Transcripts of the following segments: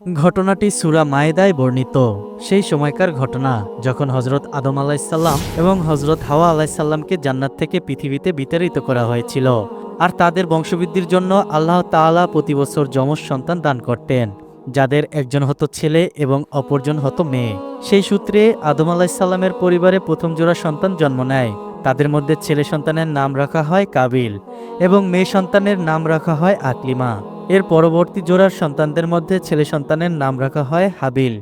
ঘটনাটি সুরা মায়েদায় বর্ণিত। সেই সময়কার ঘটনা, যখন হজরত আদম আলাইসাল্লাম এবং হজরত হাওয়া আলাইসাল্লামকে জান্নাত থেকে পৃথিবীতে বিতাড়িত করা হয়েছিল আর তাদের বংশবৃদ্ধির জন্য আল্লাহ তাআলা প্রতি বছর যমজ সন্তান দান করতেন, যাদের একজন হতো ছেলে এবং অপরজন হতো মেয়ে। সেই সূত্রে আদম আলাইসাল্লামের পরিবারে প্রথম জোড়া সন্তান জন্ম নেয়। তাদের মধ্যে ছেলে সন্তানের নাম রাখা হয় কাবিল এবং মেয়ে সন্তানের নাম রাখা হয় আকলিমা। এর পরবর্তী জোড়ার সন্তানদের মধ্যে ছেলে সন্তানের নাম রাখা হয় হাবিল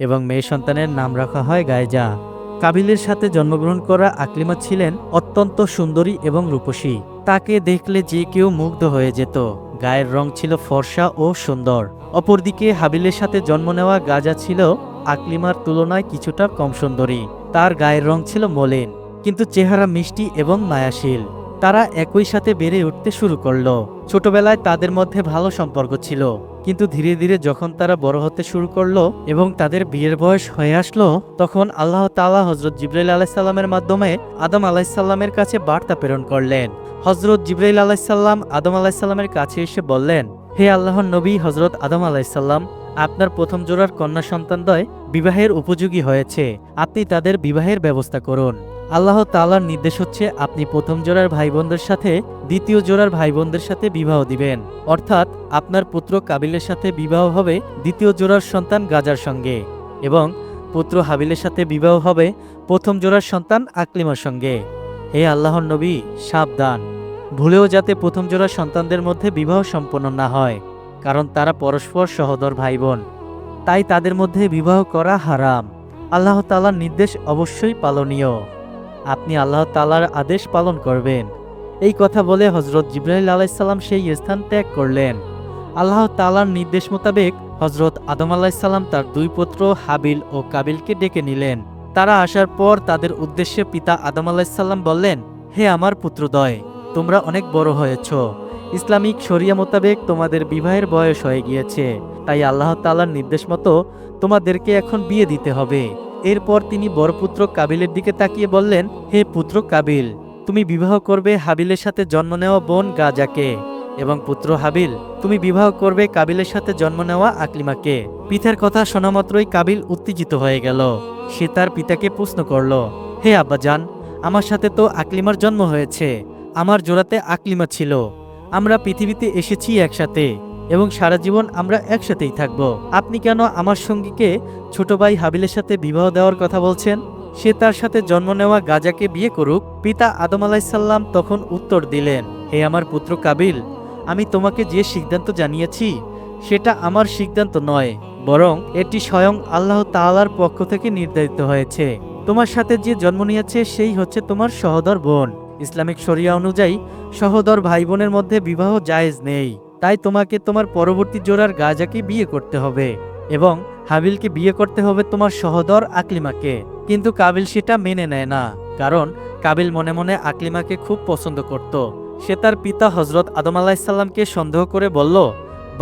এবং মেয়ে সন্তানের নাম রাখা হয় গায়জা। কাবিলের সাথে জন্মগ্রহণ করা আকলিমা ছিলেন অত্যন্ত সুন্দরী এবং রূপসী। তাকে দেখলে যে কেউ মুগ্ধ হয়ে যেত। গায়ের রং ছিল ফর্সা ও সুন্দর। অপরদিকে হাবিলের সাথে জন্ম নেওয়া গাজা ছিল আকলিমার তুলনায় কিছুটা কম সুন্দরী। তার গায়ের রং ছিল মলিন, কিন্তু চেহারা মিষ্টি এবং মায়াশীল। তারা একই সাথে বেড়ে উঠতে শুরু করল। ছোটবেলায় তাদের মধ্যে ভালো সম্পর্ক ছিল, কিন্তু ধীরে ধীরে যখন তারা বড় হতে শুরু করল এবং তাদের বিয়ের বয়স হয়ে আসলো, তখন আল্লাহ তাআলা হজরত জিব্রাইল আলাইসাল্লামের মাধ্যমে আদম আলাইসাল্লামের কাছে বার্তা প্রেরণ করলেন। হজরত জিব্রাইল আলাইসাল্লাম আদম আলাইসাল্লামের কাছে এসে বললেন, হে আল্লাহর নবী হজরত আদম আলাইসাল্লাম আপনার প্রথম জোড়ার কন্যা সন্তানদ্বয় বিবাহের উপযোগী হয়েছে, আপনি তাদের বিবাহের ব্যবস্থা করুন। আল্লাহ তালার নির্দেশ হচ্ছে আপনি প্রথম জোড়ার ভাই বোনদের সাথে দ্বিতীয় জোড়ার ভাই বোনদের সাথে বিবাহ দিবেন। অর্থাৎ আপনার পুত্র কাবিলের সাথে বিবাহ হবে দ্বিতীয় জোড়ার সন্তান গাজার সঙ্গে এবং পুত্র হাবিলের সাথে বিবাহ হবে প্রথম জোড়ার সন্তান আকলিমার সঙ্গে। হে আল্লাহর নবী, সাবধান। ভুলেও যাতে প্রথম জোড়ার সন্তানদের মধ্যে বিবাহ সম্পন্ন না হয়, কারণ তারা পরস্পর সহদর ভাই বোন তাই তাদের মধ্যে বিবাহ করা হারাম। আল্লাহ তাআলার নির্দেশ অবশ্যই পালনীয়। আপনি আল্লাহ তালার আদেশ পালন করবেন। এই কথা বলে হজরত জিব্রাহিল আলাইসাল্লাম সেই স্থান ত্যাগ করলেন। আল্লাহ তালার নির্দেশ মোতাবেক হজরত আদম আলাইসাল্লাম তার দুই পুত্র হাবিল ও কাবিলকে ডেকে নিলেন। তারা আসার পর তাদের উদ্দেশ্যে পিতা আদম আলাইসাল্লাম বললেন, হে আমার পুত্রদয়, তোমরা অনেক বড় হয়েছ। ইসলামিক শরিয়া মোতাবেক তোমাদের বিবাহের বয়স হয়ে গিয়েছে। তাই আল্লাহ তালার নির্দেশ মতো তোমাদেরকে এখন বিয়ে দিতে হবে। এরপর তিনি বড় পুত্র কাবিলের দিকে তাকিয়ে বললেন, হে পুত্র কাবিল, তুমি বিবাহ করবে হাবিলের সাথে জন্ম নেওয়া বোন গাজাকে এবং পুত্র হাবিল, তুমি বিবাহ করবে কাবিলের সাথে জন্ম নেওয়া আকলিমাকে। পিতার কথা শোনা মাত্রই কাবিল উত্তেজিত হয়ে গেল। সে তার পিতাকে প্রশ্ন করল, হে আব্বাজান, আমার সাথে তো আকলিমার জন্ম হয়েছে। আমার জোড়াতে আকলিমা ছিল। আমরা পৃথিবীতে এসেছি একসাথে। এবং সারা জীবন আমরা একসাথেই থাকব। আপনি কেন আমার সঙ্গীকে ছোট ভাই হাবিলের সাথে বিবাহ দেওয়ার কথা বলছেন? সে তার সাথে জন্ম নেওয়া গাজাকে বিয়ে করুক। পিতা আদম আলাইসাল্লাম তখন উত্তর দিলেন, হে আমার পুত্র কাবিল, আমি তোমাকে যে সিদ্ধান্ত জানিয়েছি, সেটা আমার সিদ্ধান্ত নয়, বরং এটি স্বয়ং আল্লাহ তালার পক্ষ থেকে নির্ধারিত হয়েছে। তোমার সাথে যে জন্ম নিয়েছে, সেই হচ্ছে তোমার সহদর বোন। ইসলামিক শরিয়া অনুযায়ী, সহদর ভাই বোনের মধ্যে বিবাহ জায়েজ নেই। তাই তোমাকে তোমার পরবর্তী জোড়ার গাজাকে বিয়ে করতে হবে এবং হাবিলকে বিয়ে করতে হবে তোমার সহদর আকলিমাকে। কিন্তু কাবিল সেটা মেনে নেয় না, কারণ কাবিল মনে মনে আকলিমাকে খুব পছন্দ করত। সে তার পিতা হজরত আদম আলাহিসাল্লামকে সন্দেহ করে বলল,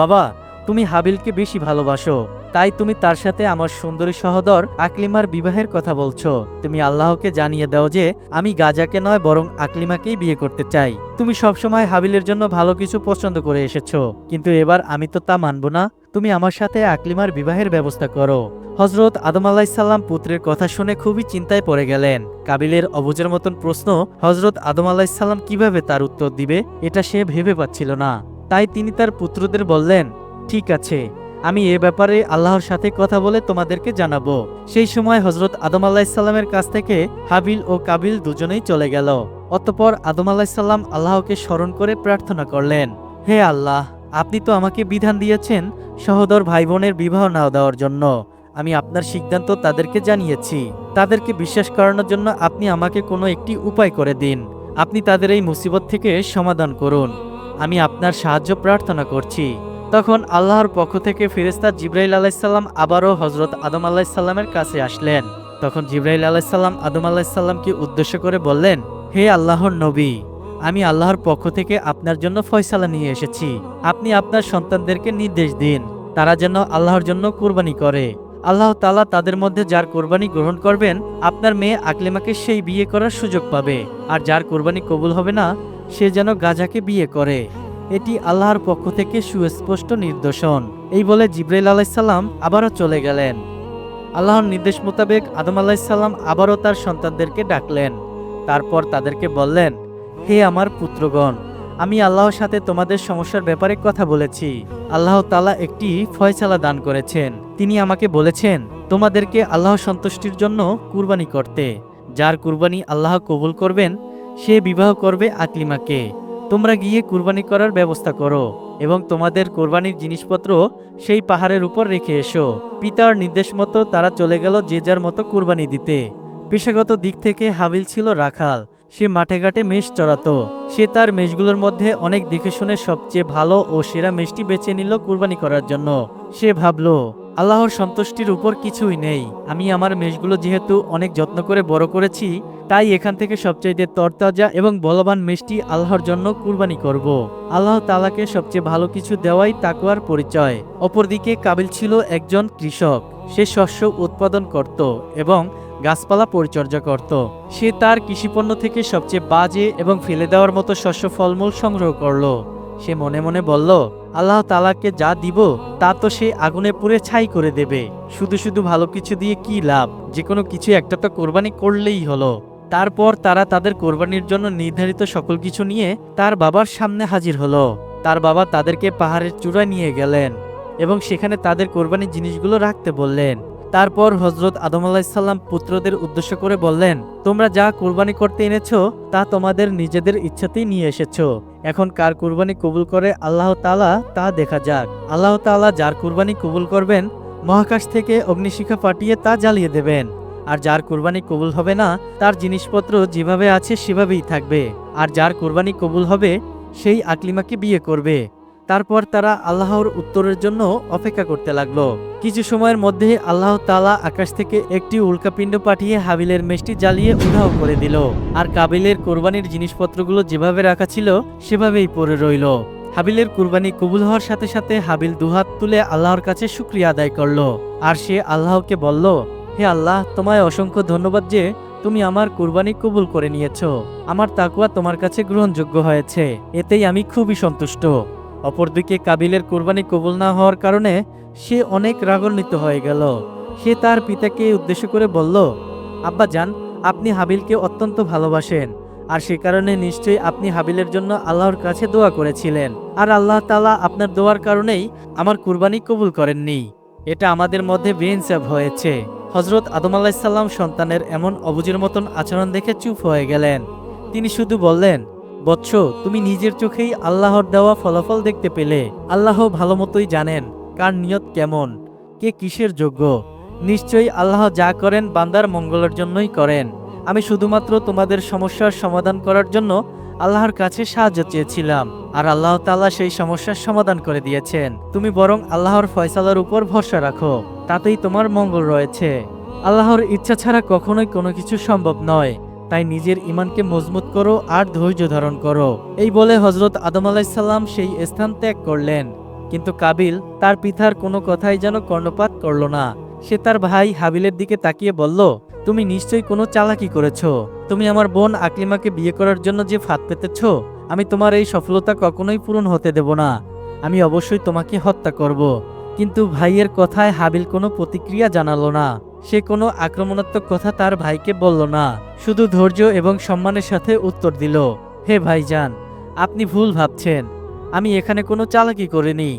বাবা, তুমি হাবিলকে বেশি ভালোবাসো। তাই তুমি তার সাথে আমার সুন্দরী সহদর আকলিমার বিবাহের কথা বলছো। তুমি আল্লাহকে জানিয়ে দাও যে, আমি গাজাকে নয়, বরং আকলিমাকেই বিয়ে করতে চাই। তুমি সবসময় হাবিলের জন্য ভালো কিছু পছন্দ করে এসেছ। কিন্তু এবার আমি তো তা মানব না। তুমি আমার সাথে আকলিমার বিবাহের ব্যবস্থা করো। হজরত আদম আলাইসাল্লাম পুত্রের কথা শুনে খুবই চিন্তায় পড়ে গেলেন। কাবিলের অবুজের মতন প্রশ্ন হজরত আদম আলাইসাল্লাম কীভাবে তার উত্তর দিবে, এটা সে ভেবে পাচ্ছিল না। তাই তিনি তার পুত্রদের বললেন, ঠিক আছে আমি এ ব্যাপারে আল্লাহর সাথে কথা বলে তোমাদেরকে জানাব। সেই সময় হজরত আদম আলাহিসাল্লামের কাছ থেকে হাবিল ও কাবিল দুজনেই চলে গেল। অতপর আদম আলাহিসাল্লাম আল্লাহকে স্মরণ করে প্রার্থনা করলেন, হে আল্লাহ, আপনি তো আমাকে বিধান দিয়েছেন সহদর ভাই বোনের বিবাহ না দেওয়ার জন্য। আমি আপনার সিদ্ধান্ত তাদেরকে জানিয়েছি। তাদেরকে বিশ্বাস করানোর জন্য আপনি আমাকে কোনো একটি উপায় করে দিন। আপনি তাদের এই মুসিবত থেকে সমাধান করুন। আমি আপনার সাহায্য প্রার্থনা করছি। তখন আল্লাহর পক্ষ থেকে ফিরেস্তা জিব্রাইল আলাইসাল্লাম আবারও হজরত আদম আলাহিসাল্লামের কাছে আসলেন। তখন জিব্রাইল আলাইসাল্লাম আদম আলাহিসাল্লামকে উদ্দেশ্য করে বললেন, হে আল্লাহর নবী, আমি আল্লাহর পক্ষ থেকে আপনার জন্য ফয়সালা নিয়ে এসেছি। আপনি আপনার সন্তানদেরকে নির্দেশ দিন। তারা যেন আল্লাহর জন্য কোরবানি করে। আল্লাহ তালা তাদের মধ্যে যার কোরবানি গ্রহণ করবেন, আপনার মেয়ে আকলিমাকে সেই বিয়ে করার সুযোগ পাবে। আর যার কোরবানি কবুল হবে না, সে যেন গাজাকে বিয়ে করে। এটি আল্লাহর পক্ষ থেকে সুস্পষ্ট নির্দেশন এই বলে জিব্রাইল আলাইসাল্লাম আবারও চলে গেলেন। আল্লাহর নির্দেশ মোতাবেক আদম আলাইসাল্লাম আবারও তার সন্তানদেরকে ডাকলেন। তারপর তাদেরকে বললেন, হে আমার পুত্রগণ, আমি আল্লাহর সাথে তোমাদের সমস্যার ব্যাপারে কথা বলেছি। আল্লাহ তালা একটি ফয়সালা দান করেছেন। তিনি আমাকে বলেছেন, তোমাদেরকে আল্লাহ সন্তুষ্টির জন্য কুরবানি করতে। যার কুরবানি আল্লাহ কবুল করবেন, সে বিবাহ করবে আকলিমাকে। তোমরা গিয়ে কুরবানি করার ব্যবস্থা করো এবং তোমাদের কোরবানির জিনিসপত্র সেই পাহাড়ের উপর রেখে এসো। পিতার নির্দেশ মতো তারা চলে গেল যে যার মতো কুরবানি দিতে। পেশাগত দিক থেকে হাবিল ছিল রাখাল। সে মাঠে ঘাটে মেষ চড়াতো। সে তার মেষগুলোর মধ্যে অনেক দেখে শুনে সবচেয়ে ভালো ও সেরা মেষটি বেছে নিল কুরবানি করার জন্য। সে ভাবলো আল্লাহর সন্তুষ্টির উপর কিছুই নেই। আমি আমার মেষগুলো যেহেতু অনেক যত্ন করে বড় করেছি, তাই এখান থেকে সবচাইতে তরতাজা এবং বলবান মেষটি আল্লাহর জন্য কুরবানি করব। আল্লাহ তালাকে সবচেয়ে ভালো কিছু দেওয়াই তাকুয়ার পরিচয়। অপরদিকে কাবিল ছিল একজন কৃষক। সে শস্য উৎপাদন করত এবং গাছপালা পরিচর্যা করত। সে তার কৃষিপণ্য থেকে সবচেয়ে বাজে এবং ফেলে দেওয়ার মতো শস্য ফলমূল সংগ্রহ করল। সে মনে মনে বলল আল্লাহ তালাকে যা দিব, তা তো সে আগুনে পুড়ে ছাই করে দেবে। শুধু শুধু ভালো কিছু দিয়ে কি লাভ? যে কোনো কিছু একটা তো কোরবানি করলেই হলো। তারপর তারা তাদের কোরবানির জন্য নির্ধারিত সকল কিছু নিয়ে তার বাবার সামনে হাজির হলো। তার বাবা তাদেরকে পাহাড়ের চূড়ায় নিয়ে গেলেন এবং সেখানে তাদের কোরবানির জিনিসগুলো রাখতে বললেন। তারপর হজরত আদম আলাহিসাল্লাম পুত্রদের উদ্দেশ্য করে বললেন, তোমরা যা কুরবানি করতে এনেছো, তা তোমাদের নিজেদের ইচ্ছাতেই নিয়ে এসেছ। এখন কার কুরবানি কবুল করে আল্লাহ তালা তা দেখা যাক। আল্লাহ তালা যার কুরবানি কবুল করবেন, মহাকাশ থেকে অগ্নিশিখা পাঠিয়ে তা জ্বালিয়ে দেবেন। আর যার কুরবানি কবুল হবে না, তার জিনিসপত্র যেভাবে আছে সেভাবেই থাকবে। আর যার কুরবানি কবুল হবে, সেই আকলিমাকে বিয়ে করবে। তারপর তারা আল্লাহর উত্তরের জন্য অপেক্ষা করতে লাগল। কিছু সময়ের মধ্যে আল্লাহ তালা আকাশ থেকে একটি উল্কাপিণ্ড পাঠিয়ে হাবিলের মেষ্টি জ্বালিয়ে উধাও করে দিল। আর কাবিলের কোরবানির জিনিসপত্রগুলো যেভাবে রাখা ছিল, সেভাবেই পড়ে রইল। হাবিলের কুরবানি কবুল হওয়ার সাথে সাথে হাবিল দুহাত তুলে আল্লাহর কাছে শুক্রিয়া আদায় করল। আর সে আল্লাহকে বলল, হে আল্লাহ, তোমায় অসংখ্য ধন্যবাদ যে তুমি আমার কুরবানি কবুল করে নিয়েছো। আমার তাকুয়া তোমার কাছে গ্রহণযোগ্য হয়েছে। এতেই আমি খুবই সন্তুষ্ট। অপরদিকে কাবিলের কোরবানি কবুল না হওয়ার কারণে সে অনেক রাগান্বিত হয়ে গেল। সে তার পিতাকে উদ্দেশ্য করে বলল, আব্বা যান, আপনি হাবিলকে অত্যন্ত ভালোবাসেন, আর সে কারণে নিশ্চয়ই আপনি হাবিলের জন্য আল্লাহর কাছে দোয়া করেছিলেন। আর আল্লাহ তালা আপনার দোয়ার কারণেই আমার কুরবানি কবুল করেননি। এটা আমাদের মধ্যে বেইনসাফ হয়েছে। হজরত আদম আলাহিসাল্লাম সন্তানের এমন অবুজের মতন আচরণ দেখে চুপ হয়ে গেলেন। তিনি শুধু বললেন বৎস, তুমি নিজের চোখেই আল্লাহর দেওয়া ফলাফল দেখতে পেলে। আল্লাহ ভালো মতোই জানেন কার নিয়ত কেমন, কে কিসের যোগ্য। নিশ্চয়ই আল্লাহ যা করেন বান্দার মঙ্গলের জন্যই করেন। আমি শুধুমাত্র তোমাদের সমস্যার সমাধান করার জন্য আল্লাহর কাছে সাহায্য চেয়েছিলাম, আর আল্লাহ তাআলা সেই সমস্যার সমাধান করে দিয়েছেন। তুমি বরং আল্লাহর ফয়সালার উপর ভরসা রাখো, তাতেই তোমার মঙ্গল রয়েছে। আল্লাহর ইচ্ছা ছাড়া কখনোই কোনো কিছু সম্ভব নয়। তাই নিজের ইমানকে মজবুত করো আর ধৈর্য ধারণ করো। এই বলে হজরত আদম আলাইসাল্লাম সেই স্থান ত্যাগ করলেন। কিন্তু কাবিল তার পিতার কোনো কথাই যেন কর্ণপাত করল না। সে তার ভাই হাবিলের দিকে তাকিয়ে বলল, তুমি নিশ্চয়ই কোনো চালাকি করেছ? তুমি আমার বোন আকলিমাকে বিয়ে করার জন্য যে ফাঁদ পেতেছ? আমি তোমার এই সফলতা কখনোই পূরণ হতে দেব না। আমি অবশ্যই তোমাকে হত্যা করব। কিন্তু ভাইয়ের কথায় হাবিল কোনো প্রতিক্রিয়া জানালো না। সে কোনো আক্রমণাত্মক কথা তার ভাইকে বলল না, শুধু ধৈর্য এবং সম্মানের সাথে উত্তর দিল, হে ভাইজান, আপনি ভুল ভাবছেন, আমি এখানে কোনো চালাকি করিনি।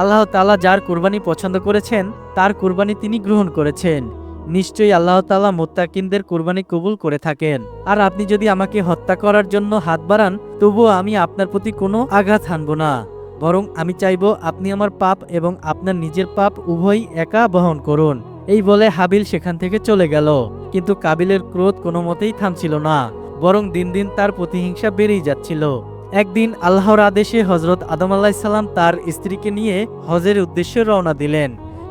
আল্লাহ তালা যার কুরবানি পছন্দ করেছেন, তার কুরবানি তিনি গ্রহণ করেছেন। নিশ্চয়ই আল্লাহ তালা মোত্তাকিনদের কুরবানি কবুল করে থাকেন। আর আপনি যদি আমাকে হত্যা করার জন্য হাত বাড়ান, তবুও আমি আপনার প্রতি কোনো আঘাত হানব না। বরং আমি চাইব আপনি আমার পাপ এবং আপনার নিজের পাপ উভয়ই একা বহন করুন। এই বলে হাবিল সেখান থেকে চলে গেল। কিন্তু কাবিলের ক্রোধ কোনো মতেই থামছিল না, বরং দিন দিন তার প্রতিহিংসা বেড়েই যাচ্ছিল। একদিন আল্লাহর আদেশে হজরত আদম আলাহিসাল্লাম তার স্ত্রীকে নিয়ে হজের উদ্দেশ্যে রওনা দিলেন।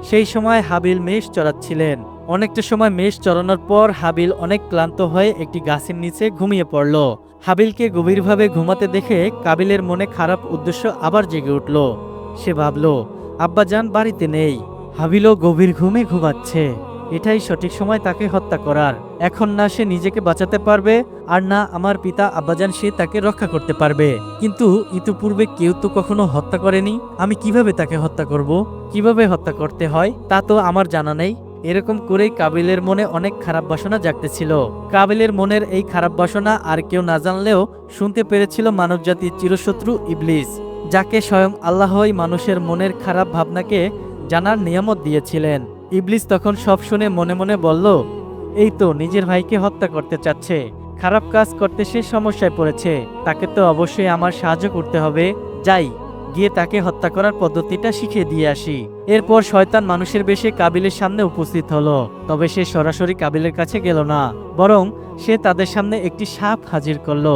সেই সময় হাবিল মেষ চড়াচ্ছিলেন। অনেকটা সময় মেষ চড়ানোর পর হাবিল অনেক ক্লান্ত হয়ে একটি গাছের নিচে ঘুমিয়ে পড়ল। হাবিলকে গভীরভাবে ঘুমাতে দেখে কাবিলের মনে খারাপ উদ্দেশ্য আবার জেগে উঠল। সে ভাবল, আব্বাজান বাড়িতে নেই। হাবিলও গভীর ঘুমে ঘুমাচ্ছে। এটাই সঠিক সময় তাকে হত্যা করার। এখন না সে নিজেকে বাঁচাতে পারবে, আর না আমার পিতা আব্বাজান সে তাকে রক্ষা করতে পারবে। কিন্তু ইতিপূর্বে কেউ তো কখনো হত্যা করেনি? আমি কীভাবে তাকে হত্যা করব? কীভাবে হত্যা করতে হয়? তা তো আমার জানা নেই। এরকম করেই কাবিলের মনে অনেক খারাপ বাসনা জাগতেছিল। কাবিলের মনের এই খারাপ বাসনা আর কেউ না জানলেও শুনতে পেরেছিল মানবজাতির চিরশত্রু ইবলিস, যাকে স্বয়ং আল্লাহই মানুষের মনের খারাপ ভাবনাকে জানার নিয়ামত দিয়েছিলেন। ইবলিস তখন সব শুনে মনে মনে বলল, এই তো নিজের ভাইকে হত্যা করতে চাচ্ছে। খারাপ কাজ করতে সে সমস্যায় পড়েছে। তাকে তো অবশ্যই আমার সাহায্য করতে হবে। যাই, গিয়ে তাকে হত্যা করার পদ্ধতিটা শিখিয়ে দিয়ে আসি। এরপর শয়তান মানুষের বেশে কাবিলের সামনে উপস্থিত হলো, তবে সে সরাসরি কাবিলের কাছে গেল না, বরং সে তাদের সামনে একটি সাপ হাজির করল।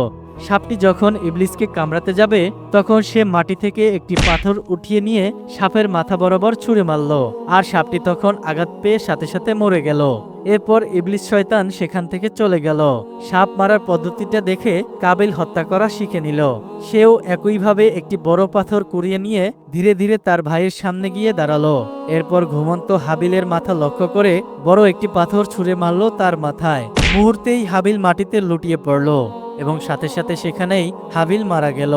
সাপটি যখন ইবলিসকে কামড়াতে যাবে, তখন সে মাটি থেকে একটি পাথর উঠিয়ে নিয়ে সাপের মাথা বরাবর ছুঁড়ে মারল। আর সাপটি তখন আঘাত পেয়ে সাথে সাথে মরে গেল। এরপর ইবলিস শয়তান সেখান থেকে চলে গেল। সাপ মারার পদ্ধতিটা দেখে কাবিল হত্যা করা শিখে নিল। সেও একইভাবে একটি বড় পাথর কুড়িয়ে নিয়ে ধীরে ধীরে তার ভাইয়ের সামনে গিয়ে দাঁড়াল। এরপর ঘুমন্ত হাবিলের মাথা লক্ষ্য করে বড় একটি পাথর ছুঁড়ে মারল তার মাথায়। মুহূর্তেই হাবিল মাটিতে লুটিয়ে পড়ল। এবং সাথে সাথে সেখানেই হাবিল মারা গেল।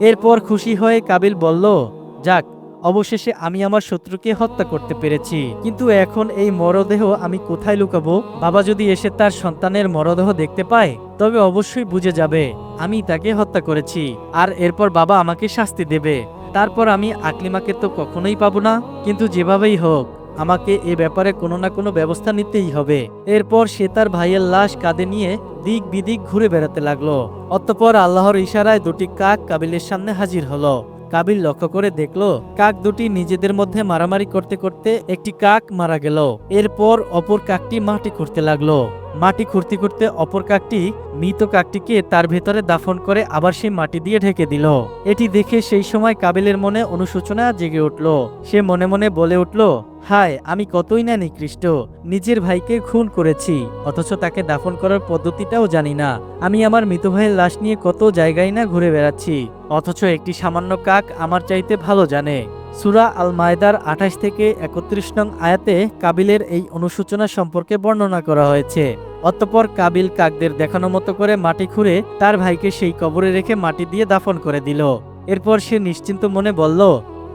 এরপর খুশি হয়ে কাবিল বলল, যাক, অবশেষে আমি আমার শত্রুকে হত্যা করতে পেরেছি। কিন্তু এখন এই মরদেহ আমি কোথায় লুকাবো? বাবা যদি এসে তার সন্তানের মরদেহ দেখতে পায়, তবে অবশ্যই বুঝে যাবে, আমি তাকে হত্যা করেছি। আর এরপর বাবা আমাকে শাস্তি দেবে। তারপর আমি আকলিমাকে তো কখনোই পাবো না। কিন্তু যেভাবেই হোক আমাকে এ ব্যাপারে কোনো না কোনো ব্যবস্থা নিতেই হবে। এরপর সে তার ভাইয়ের লাশ কাঁধে নিয়ে দিক বিদিক ঘুরে বেড়াতে লাগল। অতঃপর আল্লাহর ইশারায় দুটি কাক কাবিলের সামনে হাজির হলো। কাবিল লক্ষ্য করে দেখল, কাক দুটি নিজেদের মধ্যে মারামারি করতে করতে একটি কাক মারা গেল। এরপর অপর কাকটি মাটি খুঁড়তে লাগল। মাটি খুঁড়তে খুঁড়তে অপর কাকটি মৃত কাকটিকে তার ভেতরে দাফন করে আবার সেই মাটি দিয়ে ঢেকে দিল। এটি দেখে সেই সময় কাবিলের মনে অনুশোচনা জেগে উঠল। সে মনে মনে বলে উঠল হায়, আমি কতই না নিকৃষ্ট। নিজের ভাইকে খুন করেছি, অথচ তাকে দাফন করার পদ্ধতিটাও জানি না। আমি আমার মৃত ভাইয়ের লাশ নিয়ে কত জায়গায় না ঘুরে বেড়াচ্ছি, অথচ একটি সামান্য কাক আমার চাইতে ভালো জানে। সুরা আল মায়দার আঠাশ থেকে একত্রিশ নং আয়াতে কাবিলের এই অনুসূচনা সম্পর্কে বর্ণনা করা হয়েছে। অতঃপর কাবিল কাকদের দেখানো মতো করে মাটি খুঁড়ে তার ভাইকে সেই কবরে রেখে মাটি দিয়ে দাফন করে দিল। এরপর সে নিশ্চিন্ত মনে বলল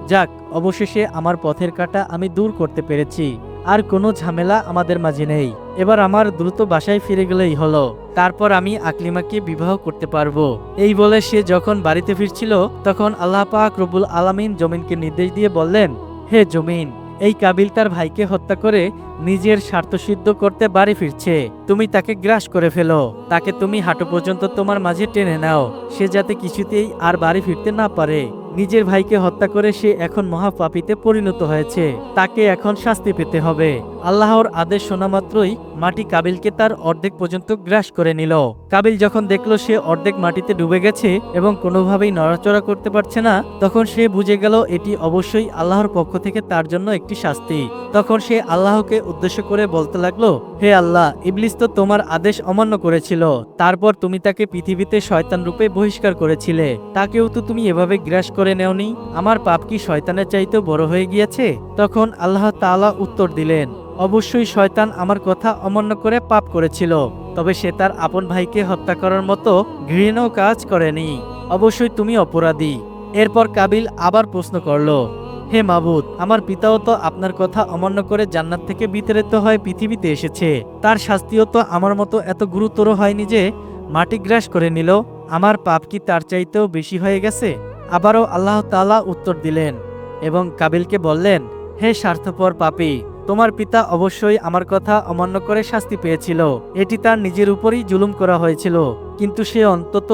যাক, অবশেষে আমার পথের কাটা আমি দূর করতে পেরেছি। আর কোনো ঝামেলা আমাদের মাঝে নেই। এবার আমার দ্রুত বাসায় ফিরে গেলেই হলো। তারপর আমি আকলিমাকে বিবাহ করতে পারব। এই বলে সে যখন বাড়িতে ফিরছিল, তখন আল্লাহ পাক রবুল আলামিন জমিনকে নির্দেশ দিয়ে বললেন, হে জমিন, এই কাবিল তার ভাইকে হত্যা করে নিজের স্বার্থসিদ্ধ করতে বাড়ি ফিরছে। তুমি তাকে গ্রাস করে ফেলো। তাকে তুমি হাঁটু পর্যন্ত তোমার মাঝে টেনে নাও। সে যাতে কিছুতেই আর বাড়ি ফিরতে না পারে। নিজের ভাইকে হত্যা করে সে এখন মহাপাপিতে পরিণত হয়েছে। তাকে এখন শাস্তি পেতে হবে। আল্লাহর আদেশ শোনা মাত্রই মাটি কাবিলকে তার অর্ধেক পর্যন্ত গ্রাস করে নিল। কাবিল যখন দেখল সে অর্ধেক মাটিতে ডুবে গেছে এবং কোনোভাবেই নড়াচড়া করতে পারছে না, তখন সে বুঝে গেল এটি অবশ্যই আল্লাহর পক্ষ থেকে তার জন্য একটি শাস্তি। তখন সে আল্লাহকে উদ্দেশ্য করে বলতে লাগল, হে আল্লাহ, ইবলিস তো তোমার আদেশ অমান্য করেছিল। তারপর তুমি তাকে পৃথিবীতে শয়তান রূপে বহিষ্কার করেছিলে। তাকেও তো তুমি এভাবে গ্রাস করে নেওনি। আমার পাপ কি শয়তানের চাইতেও বড় হয়ে গিয়েছে? তখন আল্লাহ তাআলা উত্তর দিলেন, অবশ্যই শয়তান আমার কথা অমান্য করে পাপ করেছিল। তবে সে তার আপন ভাইকে হত্যা করার মতো ঘৃণ কাজ করেনি। অবশ্যই তুমি অপরাধী। এরপর কাবিল আবার প্রশ্ন করল, হে মাবুদ, আমার পিতাও তো আপনার কথা অমান্য করে জান্নাত থেকে বিতাড়িত হয়ে পৃথিবীতে এসেছে। তার শাস্তিও তো আমার মতো এত গুরুতর হয়নি যে মাটি গ্রাস করে নিল। আমার পাপ কি তার চাইতেও বেশি হয়ে গেছে? আবারও আল্লাহ তাআলা উত্তর দিলেন এবং কাবিলকে বললেন, হে স্বার্থপর পাপী তোমার পিতা অবশ্যই আমার কথা অমান্য করে শাস্তি পেয়েছিল। এটি তার নিজের উপরই জুলুম করা হয়েছিল, কিন্তু সে অন্তত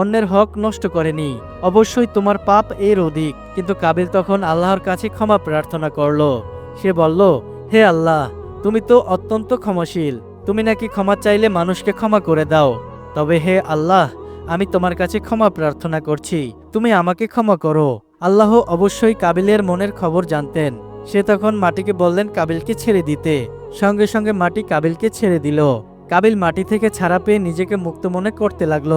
অন্যের হক নষ্ট করেনি। অবশ্যই তোমার পাপ এর অধিক, কিন্তু কাবিল তখন আল্লাহর কাছে ক্ষমা প্রার্থনা করল। সে বলল, হে আল্লাহ, তুমি তো অত্যন্ত ক্ষমাশীল। তুমি নাকি ক্ষমা চাইলে মানুষকে ক্ষমা করে দাও। তবে হে আল্লাহ, আমি তোমার কাছে ক্ষমা প্রার্থনা করছি। তুমি আমাকে ক্ষমা করো। আল্লাহ অবশ্যই কাবিলের মনের খবর জানতেন। সে তখন মাটিকে বললেন কাবিলকে ছেড়ে দিতে। সঙ্গে সঙ্গে মাটি কাবিলকে ছেড়ে দিল। কাবিল মাটি থেকে ছাড়া পেয়ে নিজেকে মুক্ত মনে করতে লাগল।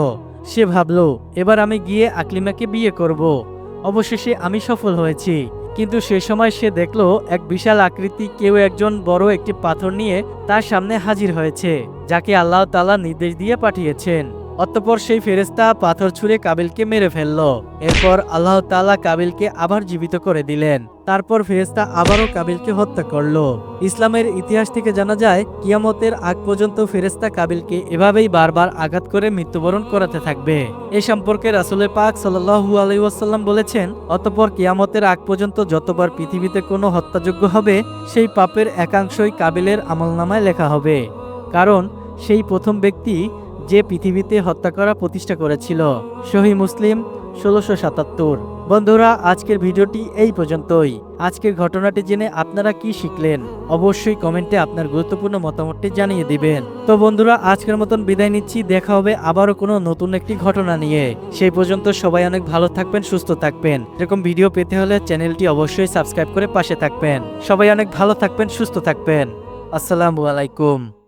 সে ভাবল, এবার আমি গিয়ে আকলিমাকে বিয়ে করব। অবশেষে আমি সফল হয়েছি। কিন্তু সে সময় সে দেখল, এক বিশাল আকৃতি কেউ একজন বড় একটি পাথর নিয়ে তার সামনে হাজির হয়েছে, যাকে আল্লাহ তালা নির্দেশ দিয়ে পাঠিয়েছেন। অতঃপর সেই ফেরেস্তা পাথর ছুঁড়ে কাবিলকে মেরে ফেলল। এরপর আল্লাহ তাআলা কাবিলকে আবার জীবিত করে দিলেন। তারপর ফেরেস্তা আবারও কাবিলকে হত্যা করল। ইসলামের ইতিহাস থেকে জানা যায়, কিয়ামতের আগ পর্যন্ত ফেরেস্তা কাবিলকে এভাবেই বারবার আঘাত করে মৃত্যুবরণ করাতে থাকবে। এ সম্পর্কে রাসুলের পাক সাল্লাহু আলাইসাল্লাম বলেছেন, অতপর কিয়ামতের আগ পর্যন্ত যতবার পৃথিবীতে কোনো হত্যাযোগ্য হবে, সেই পাপের একাংশই কাবিলের আমলনামায় লেখা হবে। কারণ, সেই প্রথম ব্যক্তি যে পৃথিবীতে হত্যা করা প্রতিষ্ঠা করেছিল। সহি মুসলিম, ষোলোশো সাতাত্তর। বন্ধুরা, আজকের ভিডিওটি এই পর্যন্তই। আজকের ঘটনাটি জেনে আপনারা কি শিখলেন? অবশ্যই কমেন্টে আপনার গুরুত্বপূর্ণ মতামতটি জানিয়ে দিবেন। তো বন্ধুরা, আজকের মতন বিদায় নিচ্ছি। দেখা হবে আবারও কোনো নতুন একটি ঘটনা নিয়ে। সেই পর্যন্ত সবাই অনেক ভালো থাকবেন, সুস্থ থাকবেন। এরকম ভিডিও পেতে হলে চ্যানেলটি অবশ্যই সাবস্ক্রাইব করে পাশে থাকবেন। সবাই অনেক ভালো থাকবেন, সুস্থ থাকবেন। আসসালামু আলাইকুম।